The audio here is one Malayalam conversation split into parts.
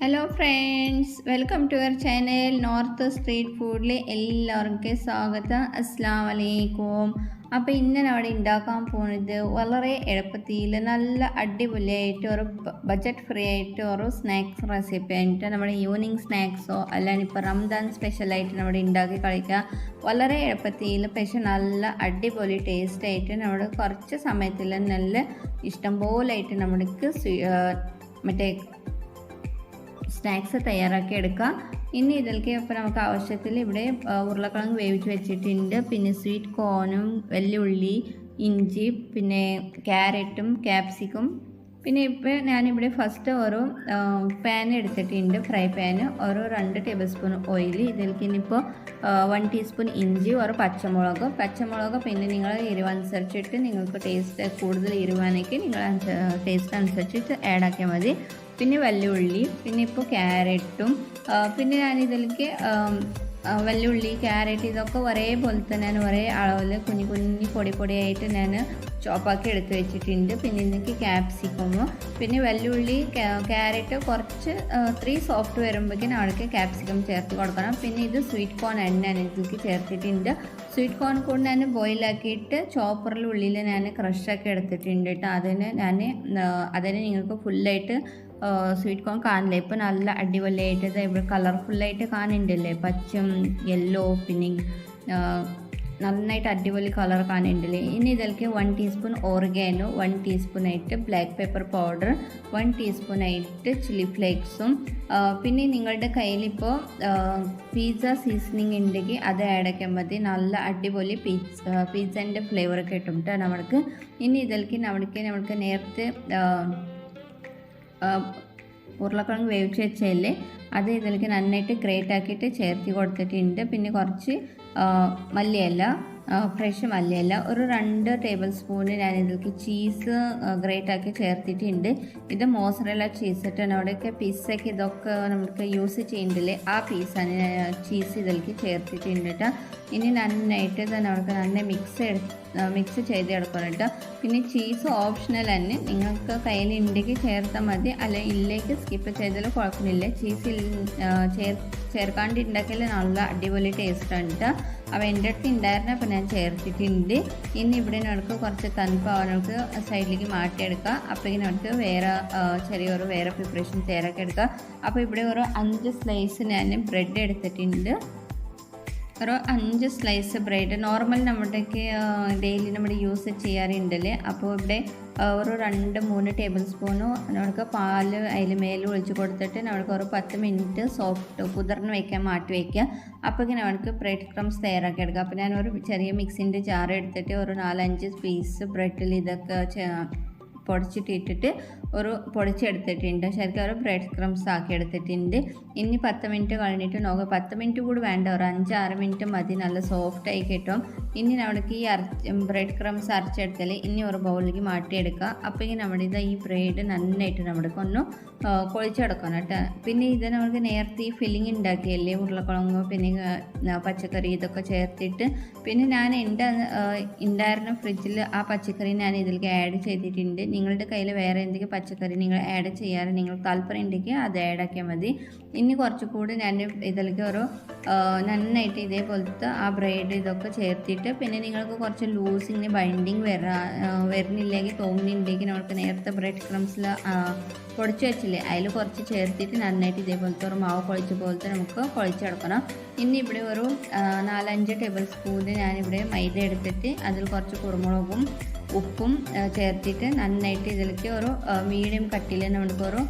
Hello friends welcome to your channel north street ഫുഡിൽ എല്ലാവർക്കും സ്വാഗതം. അസ്സാം വലൈക്കും അപ്പോൾ ഇന്ന് അവിടെ ഉണ്ടാക്കാൻ പോകുന്നത് വളരെ എളുപ്പത്തിൽ നല്ല അടിപൊളിയായിട്ട് ഒരു ബജറ്റ് ഫ്രീ ആയിട്ട് ഒരു സ്നാക്സ് റെസിപ്പി ആയിട്ട് നമ്മുടെ ഈവനിങ് സ്നാക്സോ അല്ലാണ്ട് ഇപ്പോൾ റംദാൻ സ്പെഷ്യലായിട്ട് നമ്മുടെ ഉണ്ടാക്കി കളിക്കുക വളരെ എളുപ്പത്തിൽ പക്ഷെ നല്ല അടിപൊളി ടേസ്റ്റായിട്ട് നമ്മൾ കുറച്ച് സമയത്തിൽ നല്ല ഇഷ്ടം ഇഷ്ടംപോലായിട്ട് നമ്മൾക്ക് മറ്റേ സ്നാക്സ് തയ്യാറാക്കി എടുക്കുക ഇനി ഇതിലേക്ക് ഇപ്പോൾ നമുക്ക് ആവശ്യത്തിൽ ഇവിടെ ഉരുളക്കിഴങ്ങ് വേവിച്ച് വെച്ചിട്ടുണ്ട്. പിന്നെ സ്വീറ്റ് കോണും വെല്ലുള്ളി ഇഞ്ചി പിന്നെ ക്യാരറ്റും ക്യാപ്സിക്കും പിന്നെ ഇപ്പോൾ ഞാനിവിടെ ഫസ്റ്റ് ഓരോ പാൻ എടുത്തിട്ടുണ്ട് ഫ്രൈ പാൻ ഒരു രണ്ട് ടേബിൾ സ്പൂൺ ഓയിൽ ഇതിലേക്ക് ഇനിയിപ്പോൾ വൺ ടീസ്പൂൺ ഇഞ്ചി ഒരു പച്ചമുളക്. പച്ചമുളക് പിന്നെ നിങ്ങൾ എരിവനുസരിച്ചിട്ട് നിങ്ങൾക്ക് ടേസ്റ്റ് കൂടുതൽ എരിവാണെങ്കിൽ നിങ്ങൾ ടേസ്റ്റ് അനുസരിച്ചിട്ട് ആഡ് ആക്കിയാൽ മതി. പിന്നെ വല്ലുള്ളി പിന്നെ ഇപ്പോൾ ക്യാരറ്റും പിന്നെ ഞാൻ ഇതിലേക്ക് വല്ലുള്ളി ക്യാരറ്റ് ഇതൊക്കെ ഒരേപോലെ തന്നെ ഞാൻ ഒരേ അളവിൽ കുഞ്ഞു കുഞ്ഞു പൊടി പൊടിയായിട്ട് ഞാൻ ചോപ്പാക്കി എടുത്ത് വെച്ചിട്ടുണ്ട്. പിന്നെ ഇതിലേക്ക് ക്യാപ്സിക്കോമ് പിന്നെ വെല്ലുള്ളി ക്യാരറ്റ് കുറച്ച് ത്രീ സോഫ്റ്റ് വരുമ്പോഴേക്കും അവിടേക്ക് ക്യാപ്സിക്കം ചേർത്ത് കൊടുക്കണം. പിന്നെ ഇത് സ്വീറ്റ് കോൺ ആണ് ഞാൻ ഇതിലേക്ക് ചേർത്തിട്ടുണ്ട്. സ്വീറ്റ് കോൺ കൊണ്ട് ഞാൻ ബോയിലാക്കിയിട്ട് ചോപ്പറിൽ ഉള്ളിൽ ഞാൻ ക്രഷാക്കി എടുത്തിട്ടുണ്ട് കേട്ടോ. അതിന് ഞാൻ അതിന് നിങ്ങൾക്ക് ഫുള്ളായിട്ട് സ്വീറ്റ് കോൺ കാണില്ലേ? ഇപ്പോൾ നല്ല അടിപൊളിയായിട്ട് ഇവിടെ കളർഫുള്ളായിട്ട് കാണുന്നുണ്ടല്ലേ പച്ചും യെല്ലോ പിന്നെ നന്നായിട്ട് അടിപൊളി കളർ കാണുന്നുണ്ടല്ലേ? ഇനി ഇതിലേക്ക് one teaspoon oregano one teaspoon ആയിട്ട് black pepper powder one teaspoon ആയിട്ട് ചില്ലി ഫ്ലേക്സും പിന്നെ നിങ്ങളുടെ കയ്യിലിപ്പോൾ പിസ്സ സീസണിങ് ഉണ്ടെങ്കിൽ അത് ആഡ് ആക്കാൻ മതി. നല്ല അടിപൊളി പിസ്സ പിസ്സന്റെ ഫ്ലേവർ കിട്ടും കേട്ടോ നമ്മൾക്ക്. ഇനി ഇതിലേക്ക് നമ്മൾക്ക് നമ്മൾക്ക് നേരത്തെ ഉരുളക്കിഴങ്ങ് വേവിച്ച് വെച്ചതല്ലേ? അത് ഇതിലേക്ക് നന്നായിട്ട് ഗ്രേറ്റ് ആക്കിയിട്ട് ചേർത്തി കൊടുത്തിട്ടുണ്ട്. പിന്നെ കുറച്ച് മല്ലിയല്ല ഫ്രഷ് മല്ലിയല്ല ഒരു രണ്ട് ടേബിൾ സ്പൂണ് ഞാൻ ഇതിലേക്ക് ചീസ് ഗ്രേറ്റ് ആക്കി ചേർത്തിട്ടുണ്ട്. ഇത് മോസറല്ല ചീസ് ഇട്ടാണ്. അവിടെയൊക്കെ പിസ്സൊക്കെ ഇതൊക്കെ നമുക്ക് യൂസ് ചെയ്യുന്നില്ലേ ആ പീസാണ് ചീസ് ഇതിലേക്ക് ചേർത്തിട്ടുണ്ട് ഇനി നന്നായിട്ട് തന്നെ അവർക്ക് നന്നായി മിക്സ് മിക്സ് ചെയ്ത് കേട്ടോ. പിന്നെ ചീസ് ഓപ്ഷണൽ തന്നെ. നിങ്ങൾക്ക് കയ്യിൽ ഉണ്ടെങ്കിൽ ചേർത്താൽ മതി. അല്ല ഇല്ലേക്ക് സ്കിപ്പ് ചെയ്താലും കുഴപ്പമില്ല. ചീസ് ചേർ ചേർക്കാണ്ട് ഉണ്ടാക്കിയാൽ നല്ല അടിപൊളി ടേസ്റ്റ് കേട്ടോ. അപ്പോൾ എന്റെ അടുത്ത് ഉണ്ടായിരുന്നു അപ്പോൾ ഞാൻ ചേർത്തിട്ടുണ്ട്. ഇനി ഇവിടെ നമുക്ക് കുറച്ച് തണുപ്പ് അവനക്ക് സൈഡിലേക്ക് മാറ്റിയെടുക്കുക അപ്പോഴേക്കും നമുക്ക് വേറെ ചെറിയൊരു വേറെ പ്രിപ്പറേഷൻ ചേരൊക്കെ എടുക്കുക അപ്പോൾ ഇവിടെ ഒരു അഞ്ച് സ്ലൈസ് ഞാൻ ബ്രെഡ് എടുത്തിട്ടുണ്ട്. ഒരു അഞ്ച് സ്ലൈസ് ബ്രെഡ് നോർമൽ നമ്മുടെയൊക്കെ ഡെയിലി നമ്മൾ യൂസ് ചെയ്യാറുണ്ടല്ലേ? അപ്പോൾ ഇവിടെ ഒരു രണ്ട് മൂന്ന് ടേബിൾ സ്പൂണ് നമുക്ക് പാൽ അതിൽ മേൽ ഒഴിച്ച് കൊടുത്തിട്ട് നമുക്ക് ഒരു പത്ത് മിനിറ്റ് സോഫ്റ്റ് കുതിർന്ന് വയ്ക്കാൻ മാറ്റി വയ്ക്കുക അപ്പോൾ നമുക്ക് ബ്രെഡ് ക്രംസ് തയ്യാറാക്കി എടുക്കുക അപ്പോൾ ഞാൻ ഒരു ചെറിയ മിക്സിന്റെ ജാർ എടുത്തിട്ട് ഒരു നാലഞ്ച് പീസ് ബ്രെഡിൽ ഇതൊക്കെ പൊടിച്ചിട്ടിട്ടിട്ട് ഒരു പൊടിച്ചെടുത്തിട്ടുണ്ട്. ശരിക്കും ഒരു ബ്രെഡ് ക്രംസ് ആക്കി എടുത്തിട്ടുണ്ട്. ഇനി പത്ത് മിനിറ്റ് കഴിഞ്ഞിട്ട് നോക്കുക പത്ത് മിനിറ്റ് കൂടി വേണ്ട. ഒരു അഞ്ചാറ് മിനിറ്റ് മതി. നല്ല സോഫ്റ്റ് ആയി കിട്ടും. ഇനി നമ്മൾക്ക് ഈ അരച്ച് ബ്രെഡ് ക്രംസ് അരച്ചെടുത്താൽ ഇനി ഒരു ബൗളിലേക്ക് മാറ്റിയെടുക്കുക. അപ്പോൾ ഇനി നമ്മുടെ ഇത് ഈ ബ്രെഡ് നന്നായിട്ട് നമ്മൾക്ക് ഒന്ന് പൊളിച്ചെടുക്കണം കേട്ടോ. പിന്നെ ഇത് നമുക്ക് നേരത്തെ ഈ ഫില്ലിങ് ഉണ്ടാക്കിയല്ലേ? ഉരുളക്കിഴങ്ങ് പിന്നെ പച്ചക്കറി ഇതൊക്കെ ചേർത്തിട്ട്. പിന്നെ ഞാൻ എന്റെ ഉണ്ടായിരുന്ന ഫ്രിഡ്ജിൽ ആ പച്ചക്കറി ഞാൻ ഇതിലേക്ക് ആഡ് ചെയ്തിട്ടുണ്ട്. നിങ്ങളുടെ കയ്യിൽ വേറെ എന്തെങ്കിലും പച്ചക്കറി നിങ്ങൾ ആഡ് ചെയ്യാറ് നിങ്ങൾ താല്പര്യം ഉണ്ടെങ്കിൽ അത് ആഡ് ആക്കിയാൽ മതി. ഇനി കുറച്ചുകൂടി ഞാൻ ഇതിലേക്ക് ഒരു നന്നായിട്ട് ഇതേപോലത്തെ ആ ബ്രെഡ് ഇതൊക്കെ ചേർത്തിട്ട് പിന്നെ നിങ്ങൾക്ക് കുറച്ച് ലൂസിങ് ബൈൻഡിങ് വരാ വരുന്നില്ലെങ്കിൽ തോന്നുന്നുണ്ടെങ്കിൽ നമുക്ക് നേരത്തെ ബ്രെഡ് ക്രംസിൽ പൊടിച്ച് വെച്ചില്ലേ അതിൽ കുറച്ച് ചേർത്തിട്ട് നന്നായിട്ട് ഇതേപോലത്തെ ഒരു മാവ് പൊളിച്ച പോലത്തെ നമുക്ക് പൊളിച്ചെടുക്കണം ഇനി ഇവിടെ ഒരു നാലഞ്ച് ടേബിൾ സ്പൂണ് ഞാനിവിടെ മൈദ എടുത്തിട്ട് അതിൽ കുറച്ച് കുരുമുളകും ഉപ്പും ചേർത്തിട്ട് നന്നായിട്ട് ഇതിലേക്ക് ഒരു മീഡിയം കട്ടിയിൽ നമുക്ക് ഓരോ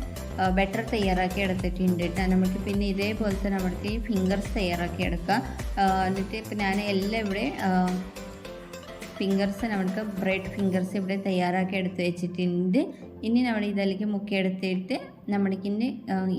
ബെറ്റർ തയ്യാറാക്കി എടുത്തിട്ടുണ്ട് കേട്ടോ നമുക്ക് പിന്നെ ഇതേപോലത്തെ ഈ ഫിംഗർസ് തയ്യാറാക്കി എടുക്കാം. എന്നിട്ട് ഇപ്പം ഞാൻ എല്ലാം ഇവിടെ ഫിംഗർസ് നമുക്ക് ബ്രെഡ് ഫിംഗേഴ്സ് ഇവിടെ തയ്യാറാക്കി എടുത്ത് വെച്ചിട്ടുണ്ട്. ഇനി നമ്മൾ ഇതിലേക്ക് മുക്കിയെടുത്തിട്ട് നമ്മൾക്കിന്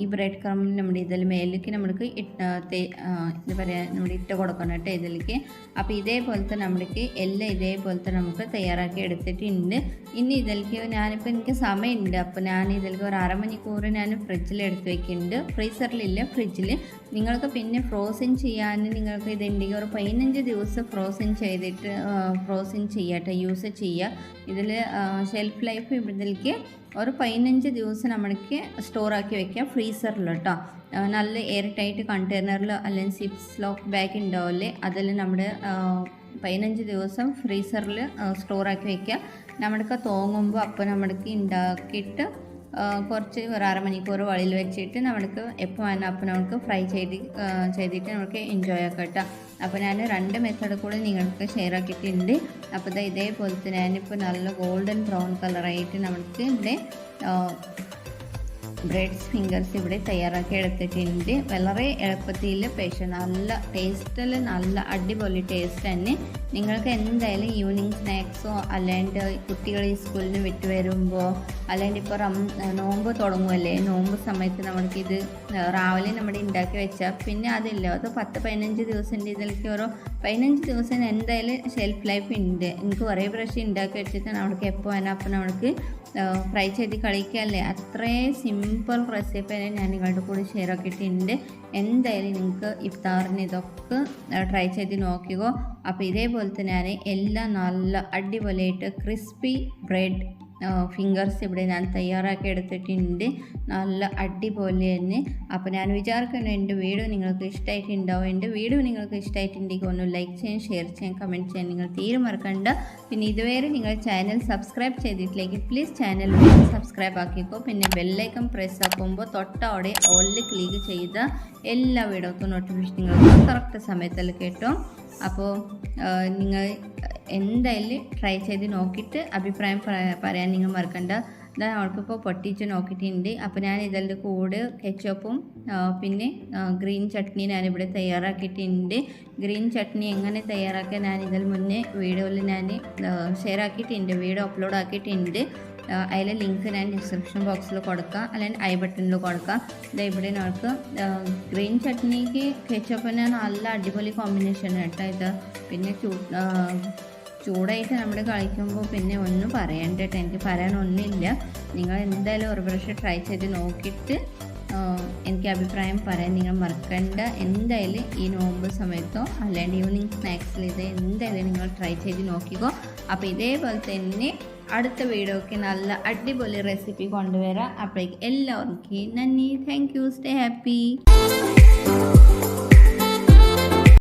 ഈ ബ്രെഡ് ക്രമിൽ നമ്മുടെ ഇതിൽ മേലേക്ക് നമ്മൾക്ക് എന്താ പറയുക നമ്മൾ ഇട്ട് കൊടുക്കണം കേട്ടോ ഇതിലേക്ക്. അപ്പോൾ ഇതേപോലത്തെ നമ്മൾക്ക് എല്ലാം ഇതേപോലത്തെ നമുക്ക് തയ്യാറാക്കി എടുത്തിട്ടുണ്ട്. ഇനി ഇതിലേക്ക് ഞാനിപ്പോൾ എനിക്ക് സമയമുണ്ട്. അപ്പോൾ ഞാൻ ഇതിലേക്ക് ഒരു അരമണിക്കൂർ ഞാൻ ഫ്രിഡ്ജിൽ എടുത്ത് വെക്കുന്നുണ്ട്. ഫ്രീസറിലില്ല ഫ്രിഡ്ജിൽ നിങ്ങൾക്ക് പിന്നെ ഫ്രോസൺ ചെയ്യാൻ നിങ്ങൾക്ക് ഇതുണ്ടെങ്കിൽ ഒരു പതിനഞ്ച് ദിവസം ഫ്രോസൺ ചെയ്തിട്ട് ഫ്രോസ് ബ്രൗസിങ് ചെയ്യട്ടെ യൂസ് ചെയ്യുക. ഇതിൽ ഷെൽഫ് ലൈഫ് ഇതിലേക്ക് ഒരു പതിനഞ്ച് ദിവസം നമ്മൾക്ക് സ്റ്റോറാക്കി വെക്കുക വെക്കാം ഫ്രീസറിൽ കേട്ടോ നല്ല എയർ ടൈറ്റ് കണ്ടെയ്നറിൽ അല്ലെങ്കിൽ സിപ്സ് ലോക്ക് ബാഗ് ഉണ്ടാവില്ലേ അതിൽ നമ്മുടെ പതിനഞ്ച് ദിവസം ഫ്രീസറിൽ സ്റ്റോറാക്കി വെക്കുക. നമ്മൾക്ക് തോങ്ങുമ്പോൾ അപ്പോൾ നമ്മൾക്ക് ഉണ്ടാക്കിയിട്ട് കുറച്ച് ഒരു അരമണിക്കൂർ വെളിയിൽ വെച്ചിട്ട് നമ്മൾക്ക് എപ്പോൾ വേണം അപ്പോൾ നമുക്ക് ഫ്രൈ ചെയ്ത് ചെയ്തിട്ട് നമുക്ക് എൻജോയ് ആക്കാം കേട്ടോ. അപ്പോൾ ഞാൻ രണ്ട് മെത്തേഡ് കൂടി നിങ്ങൾക്ക് ഷെയർ ആക്കിയിട്ടുണ്ട്. അപ്പോൾ ഇതേപോലെ ഇതേപോലത്തെ ഞാനിപ്പോൾ നല്ല ഗോൾഡൻ ബ്രൗൺ കളറായിട്ട് നമുക്ക് ഇവിടെ ബ്രെഡ്സ് ഫിംഗേഴ്സ് ഇവിടെ തയ്യാറാക്കി എടുത്തിട്ടുണ്ട്. വളരെ എളുപ്പത്തിൽ പക്ഷേ നല്ല ടേസ്റ്റിൽ നല്ല അടിപൊളി ടേസ്റ്റ് തന്നെ. നിങ്ങൾക്ക് എന്തായാലും ഈവനിങ് സ്നാക്സോ അല്ലാണ്ട് കുട്ടികൾ ഈ സ്കൂളിൽ നിന്ന് വിട്ട് വരുമ്പോൾ അല്ലാണ്ട് ഇപ്പോൾ റം നോമ്പ് തുടങ്ങുമല്ലേ നോമ്പ് സമയത്ത് നമുക്കിത് രാവിലെ നമ്മുടെ ഉണ്ടാക്കി വെച്ചാൽ പിന്നെ അതില്ല. അത് പത്ത് പതിനഞ്ച് ദിവസത്തിന്റെ ഇതിലേക്ക് ഓരോ പതിനഞ്ച് ദിവസം എന്തായാലും ഷെൽഫ് ലൈഫ് ഉണ്ട് എനിക്ക് കുറേ പ്രാവശ്യം ഉണ്ടാക്കി വെച്ചിട്ട് നമ്മൾക്ക് എപ്പോൾ വേണം അപ്പോൾ നമ്മൾക്ക് ഫ്രൈ ചെയ്ത് കളിക്കല്ലേ അത്രയും സിമ്പിൾ റെസിപ്പി ഞാൻ നിങ്ങളുടെ കൂടെ ഷെയർ ആക്കിയിട്ടുണ്ട്. എന്തായാലും നിങ്ങൾക്ക് ഇഫ്താറിന് ഇതൊക്കെ ട്രൈ ചെയ്ത് നോക്കിക്കോ. അപ്പോൾ ഇതേപോലെ തന്നെ ഞാൻ എല്ലാം നല്ല അടിപൊളിയായിട്ട് ക്രിസ്പി ബ്രെഡ് ഫിംഗേഴ്സ് ഇവിടെ ഞാൻ തയ്യാറാക്കി എടുത്തിട്ടുണ്ട്. നല്ല അടിപൊളി തന്നെ. അപ്പോൾ ഞാൻ വിചാരിക്കുന്നു എന്റെ വീഡിയോ നിങ്ങൾക്ക് ഇഷ്ടമായിട്ടുണ്ടാവും എന്റെ വീഡിയോ നിങ്ങൾക്ക് ഇഷ്ടമായിട്ടുണ്ടെങ്കിൽ ഒന്ന് ലൈക്ക് ചെയ്യാൻ ഷെയർ ചെയ്യാൻ കമന്റ് ചെയ്യാൻ നിങ്ങൾ തീരെ മറക്കണ്ട. പിന്നെ ഇതുവരെ നിങ്ങൾ ചാനൽ സബ്സ്ക്രൈബ് ചെയ്തിട്ടില്ലെങ്കിൽ പ്ലീസ് ചാനൽ സബ്സ്ക്രൈബ് ആക്കിക്കോ. പിന്നെ ബെല്ലൈക്കൺ പ്രസ് ആക്കുമ്പോൾ തൊട്ടവിടെ ഓളിൽ ക്ലിക്ക് ചെയ്ത എല്ലാ വീഡിയോക്കും നോട്ടിഫിക്കേഷൻ നിങ്ങൾക്ക് കറക്റ്റ് സമയത്തിൽ കേട്ടോ? അപ്പോൾ നിങ്ങൾ എന്തായാലും ട്രൈ ചെയ്ത് നോക്കിയിട്ട് അഭിപ്രായം പറയാൻ നിങ്ങൾ മറക്കണ്ട. ഞാൻ അവൾക്കിപ്പോൾ പൊട്ടിച്ച് നോക്കിയിട്ടുണ്ട്. അപ്പോൾ ഞാൻ ഇതിന്റെ കൂടെ കെച്ചപ്പും പിന്നെ ഗ്രീൻ ചട്നി ഞാനിവിടെ തയ്യാറാക്കിയിട്ടുണ്ട്. ഗ്രീൻ ചട്നി എങ്ങനെ തയ്യാറാക്കാൻ ഞാൻ ഇതിൽ മുന്നേ വീഡിയോയിൽ ഞാൻ ഷെയർ ആക്കിയിട്ടുണ്ട് വീഡിയോ അപ്ലോഡ് ആക്കിയിട്ടുണ്ട്. അതിലെ ലിങ്ക് ഞാൻ ഡിസ്ക്രിപ്ഷൻ ബോക്സിൽ കൊടുക്കുക അല്ലെങ്കിൽ ഐ ബട്ടണിൽ കൊടുക്കാം. ഇത് ഇവിടെ നമുക്ക് ഗ്രീൻ ചട്നിക്ക് കെച്ചപ്പിന് നല്ല അടിപൊളി കോമ്പിനേഷൻ കേട്ടോ ഇത്. പിന്നെ ചൂ ചൂടായിട്ട് നമ്മൾ കളിക്കുമ്പോൾ പിന്നെ ഒന്നും പറയണ്ട കേട്ടോ. എനിക്ക് പറയാനൊന്നുമില്ല. നിങ്ങൾ എന്തായാലും ഒരു പ്രാവശ്യം ട്രൈ ചെയ്ത് നോക്കിയിട്ട് എനിക്ക് അഭിപ്രായം പറയാൻ നിങ്ങൾ മറക്കണ്ട. എന്തായാലും ഈ നോമ്പ് സമയത്തോ അല്ലാണ്ട് ഈവനിങ് സ്നാക്സിൽ ഇത് എന്തായാലും നിങ്ങൾ ട്രൈ ചെയ്ത് നോക്കിക്കോ. അപ്പോൾ ഇതേപോലെ തന്നെ അടുത്ത വീഡിയോക്ക് നല്ല അടിപൊളി റെസിപ്പി കൊണ്ടുവരാം. അപ്പോഴേക്ക് എല്ലാവർക്കും നന്ദി. Thank you stay happy